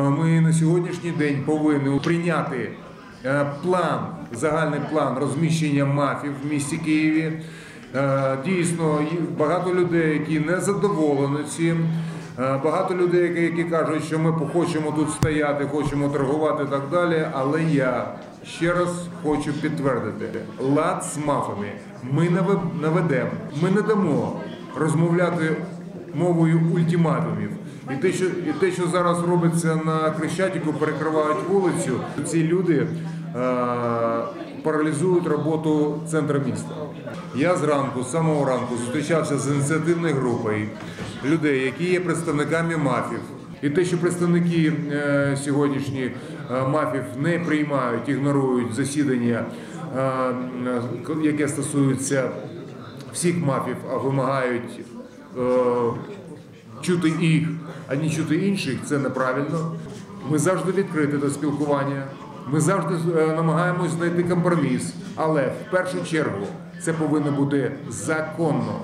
Ми на сьогоднішній день повинні прийняти е, план, загальний план розміщення мафів в місті Києві. Е, Дійсно, багато людей, які не задоволені цим. Е, Багато людей, які, кажуть, що ми хочемо тут стояти, хочемо торгувати і так далі. Але я ще раз хочу підтвердити: лад з мафами ми наве- наведемо. Ми не дамо розмовляти мовою ультиматумів. І те, що і те, що зараз робиться на Крещатику, перекривають вулицю, ці люди е, паралізують роботу центру міста. Я зранку, з самого ранку, зустрічався з ініціативною групою людей, які є представниками мафів. І те, що представники е, сьогоднішні е, мафів не приймають, ігнорують засідання, е, е, яке стосується всіх мафів, а вимагають чути їх, а не чути інших, це неправильно. Ми завжди відкриті до спілкування. Ми завжди е, намагаємось знайти компроміс, але в першу чергу це повинно бути законно.